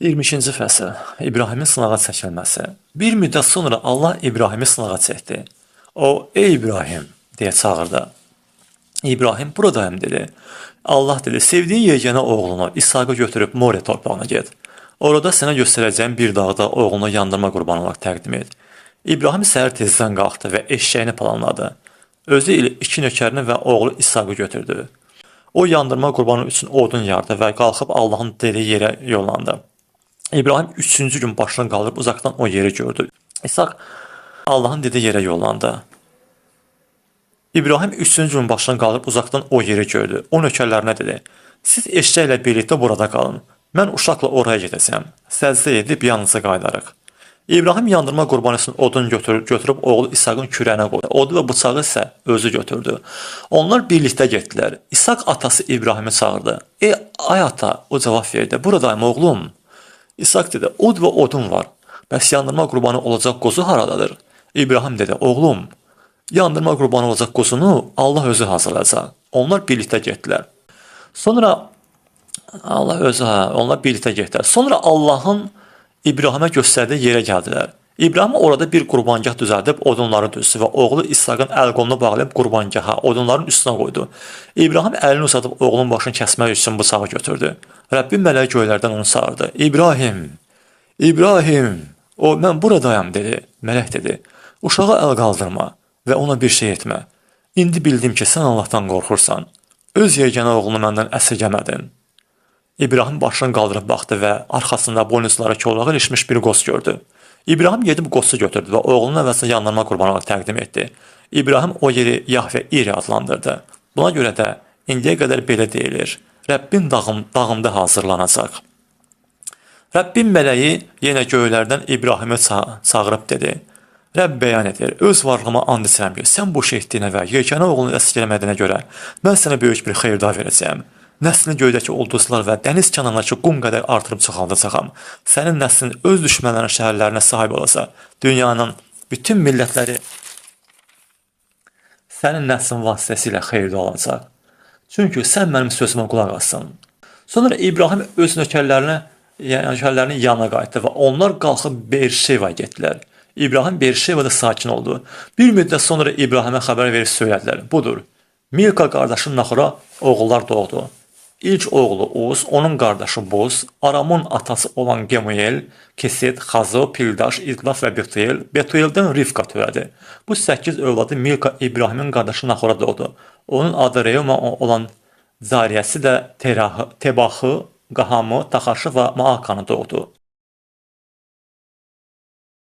22-ci fəsil İbrahimin sınağa çəkilməsi. Bir müddət sonra Allah İbrahimi sınağa çəkdi. O, ey İbrahim deyə çağırdı. İbrahim buradayım dedi. Allah dedi, sevdiyin yeganə oğlunu İshakı götürüb Moriya torpağına get. Orada sənə göstərəcəyim bir dağda oğlunu yandırma qurbanı olaraq təqdim et. İbrahim səhər tezdən qalxdı və eşşəyini planladı. Özü ilə iki nökərini və oğlu İshakı götürdü. O yandırma qurbanı üçün odun yardı və qalxıb Allahın dediyi yerə yollandı. İbrahim üçüncü gün başını qaldırıb uzaqdan o yeri gördü. İshak Allahın dediyi yerə yollandı. İbrahim üçüncü gün başını qaldırıb uzaqdan o yeri gördü. O nökərlərinə dedi: "Siz eşşəklə birlikdə burada qalın. Mən uşaqla oraya gedəcəm. Səcdə edib yanınıza qayıdarıq." İbrahim yandırma qurbanı üçün odun götürüb, götürüb oğlu İshakın kürəyinə qoydu. Odu və bıçağı isə özü götürdü. Onlar birlikdə getdilər. İshak atası İbrahimi çağırdı. "Ey ay ata," o cavab verdi. "Buradayım oğlum." İshak dedi: "Od və odun var. Bəs yandırma qurbanı olacaq qozu haradadır?" İbrahim dedi: "Oğlum, yandırma qurbanı olacaq qozunu Allah özü hazırlayacaq." Onlar birlikdə getdilər. Sonra Allah özü onlar birlikdə getdilər. Sonra Allahın İbrahimə göstərdiyi yerə gəldilər. İbrahim orada bir qurbangah düzəldib odunları düzdü və oğlu İshakın əl qolunu bağlayıb qurbangaha odunların üstünə qoydu. İbrahim əlini uzadıb oğlunun başını kəsmək üçün bıçağı götürdü. Rəbbin mələyi göylərdən onu çağırdı. İbrahim, İbrahim, o mən buradayam dedi. Mələk dedi. Uşağa əl qaldırma və ona bir şey etmə. İndi bildim ki, sən Allahdan qorxursan. Öz yeganə oğlunu məndən əsirgəmədin. İbrahim başını qaldırıb baxdı və arxasında boynuzlara kolağa ilişmiş bir qoz gördü. İbrahim gedib qozu götürdü və oğlunun əvəzinə yandırma qurbanı olaraq təqdim etdi. İbrahim o yeri Yahvə İri adlandırdı. Buna görə də indiyə qədər belə deyilir. Rəbbin dağım, dağında hazırlanacaq. Rəbbin mələyi yenə göylərdən İbrahimi ça çağırıb dedi. Rəbb bəyan edir, öz varlığıma and içirəm ki, sən bu şey etdiyinə və yeganə oğlunu əsirgələmədiyinə görə mən sənə böyük bir xeyirda verəcəyəm. Nəslini göydəki ulduzlar və dəniz kənarındakı qum qədər artırıb çoxaldacağam. Sənin nəslin öz düşmənlərin şəhərlərinə sahib olacaq. Dünyanın bütün millətləri sənin nəslin vasitəsilə xeyirdə olacaq. Çünki sən mənim sözümə qulaq asın. Sonra İbrahim öz nökərlərinə, nökərlərinin yanına qayıtdı və onlar qalxıb Beerşevaya getdilər. İbrahim Beerşevada sakin oldu. Bir müddət sonra İbrahimə xəbər verib söylədilər. Budur. Milka qardaşı Naxora oğullar doğdu. İlk oğlu Uz, onun qardaşı Boz, Aramın atası olan Gemuel, Keset, Xazo, Pildaş, İdlaf və Betuel, Betueldən Rivka törədi. Bu 8 övladı Milka İbrahimin qardaşı Naxora doğdu. Onun adı Reuma olan cariyəsi də Terahı, Tebahı, Qahamı, Taxaşı və Maakanı doğdu.